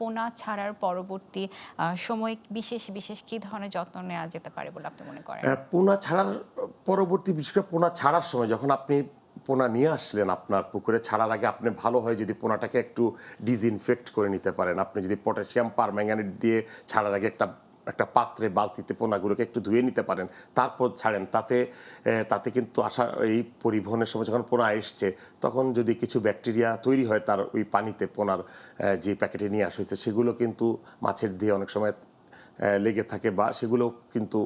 পোনা ছাড়ার পরবর্তী সময়ে বিশেষ বিশেষ কি ধরনের যত্ন নেওয়া যেতে পারে বলে আপনি মনে করেন? পোনা ছাড়ার পরবর্তী, বিশেষ করে পোনা ছাড়ার সময় যখন আপনি পোনা নিয়ে আসলেন আপনার পুকুরে, ছাড়ার আগে আপনি ভালো হয় যদি পোনাটাকে একটু ডিসইনফেক্ট করে নিতে পারেন। আপনি যদি পটাশিয়াম পারম্যাঙ্গানেট দিয়ে ছাড়ার আগে একটা একটা পাত্রে বালতিতে পোনাগুলোকে একটু ধুয়ে নিতে পারেন, তারপর ছাড়েন। তাতে তাতে কিন্তু আসা এই পরিবহনের সময় যখন পোনা এসছে, তখন যদি কিছু ব্যাকটেরিয়া তৈরি হয় তার ওই পানিতে পোনার যে প্যাকেটে নিয়ে আসা হয়েছে, সেগুলো কিন্তু মাছের দিয়ে অনেক সময় লেগে থাকে বা সেগুলো কিন্তু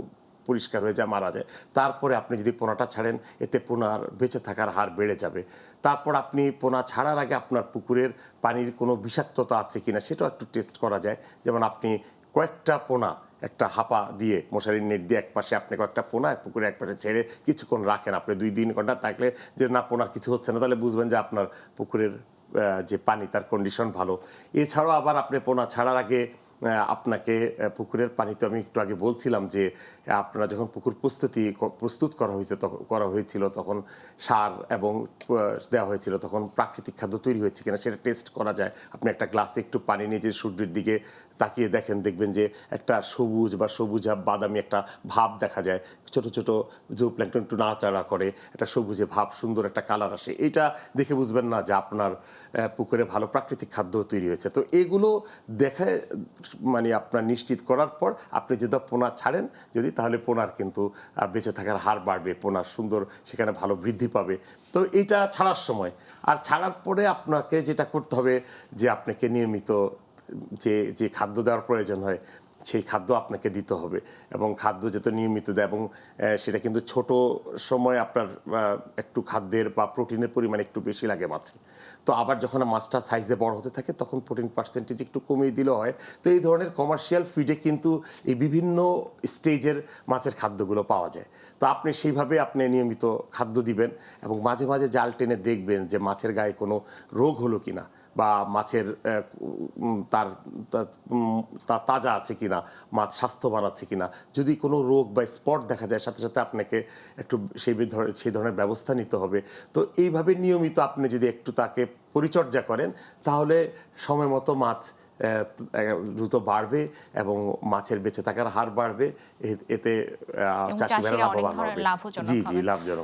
পরিষ্কার হয়ে যায়, মারা যায়। তারপরে আপনি যদি পোনাটা ছাড়েন, এতে পোনার বেঁচে থাকার হার বেড়ে যাবে। তারপর আপনি পোনা ছাড়ার আগে আপনার পুকুরের পানির কোনো বিষাক্ততা আছে কিনা, সেটাও একটু টেস্ট করা যায়। যেমন আপনি কয়েকটা পোনা একটা হাপা দিয়ে মশারির নেট দিয়ে একপাশে আপনি কয়েকটা পোনা পুকুরে একপাশে ছেড়ে কিছুক্ষণ রাখেন। আপনি দুই তিন ঘণ্টা থাকলে যে না পোনা কিছু হচ্ছে না, তাহলে বুঝবেন যে আপনার পুকুরের যে পানি, তার কন্ডিশন ভালো। এছাড়াও আবার আপনি পোনা ছাড়ার আগে আপনাকে পুকুরের পানিতে আমি একটু আগে বলছিলাম যে, আপনারা যখন পুকুর প্রস্তুতি প্রস্তুত করা হয়েছে তখন করা হয়েছিল, তখন সার এবং দেওয়া হয়েছিল, তখন প্রাকৃতিক খাদ্য তৈরি হয়েছে কিনা সেটা টেস্ট করা যায়। আপনি একটা গ্লাসে একটু পানি নিয়ে যে সূর্যের দিকে তাকিয়ে দেখেন, দেখবেন যে একটা সবুজ বা সবুজ বাদামি একটা ভাব দেখা যায়। ছোট ছোট জু প্ল্যাঙ্কটন একটু নাড়াচাড়া করে, একটা সবুজে ভাব, সুন্দর একটা কালার আসে। এটা দেখে বুঝবেন না যে আপনার পুকুরে ভালো প্রাকৃতিক খাদ্য তৈরি হয়েছে। তো এগুলো দেখে মানে আপনার নিশ্চিত করার পর আপনি যদি পোনা ছাড়েন, যদি তাহলে পোনার কিন্তু বেঁচে থাকার হার বাড়বে, পোনার সুন্দর সেখানে ভালো বৃদ্ধি পাবে। তো এইটা ছাড়ার সময়। আর ছাড়ার পরে আপনাকে যেটা করতে হবে যে, আপনাকে নিয়মিত যে যে খাদ্য দেওয়ার প্রয়োজন হয় সেই খাদ্য আপনাকে দিতে হবে এবং খাদ্য যাতে নিয়মিত দেয় এবং সেটা কিন্তু ছোট সময় আপনার একটু খাদ্যের বা প্রোটিনের পরিমাণ একটু বেশি লাগে মাছে। তো আবার যখন মাছটা সাইজে বড় হতে থাকে তখন প্রোটিন পার্সেন্টেজ একটু কমিয়ে দিলেও হয়। তো এই ধরনের কমার্শিয়াল ফিডে কিন্তু এই বিভিন্ন স্টেজের মাছের খাদ্যগুলো পাওয়া যায়। তো আপনি সেইভাবে আপনি নিয়মিত খাদ্য দিবেন এবং মাঝে মাঝে জাল টেনে দেখবেন যে মাছের গায়ে কোনো রোগ হলো কিনা বা মাছের তার তাজা আছে কিনা। মাছ স্বাস্থ্যবান আছে কিনা যদি কোনো রোগ বা স্পট দেখা যায় সাথে সাথে আপনাকে একটু সেই সেই ধরনের ব্যবস্থা নিতে হবে। তো এইভাবে নিয়মিত আপনি যদি একটু তাকে পরিচর্যা করেন তাহলে সময় মতো মাছ দ্রুত বাড়বে এবং মাছের বেঁচে থাকার হার বাড়বে। এতে চাষিরা লাভবান হবে। জি জি লাভজনক।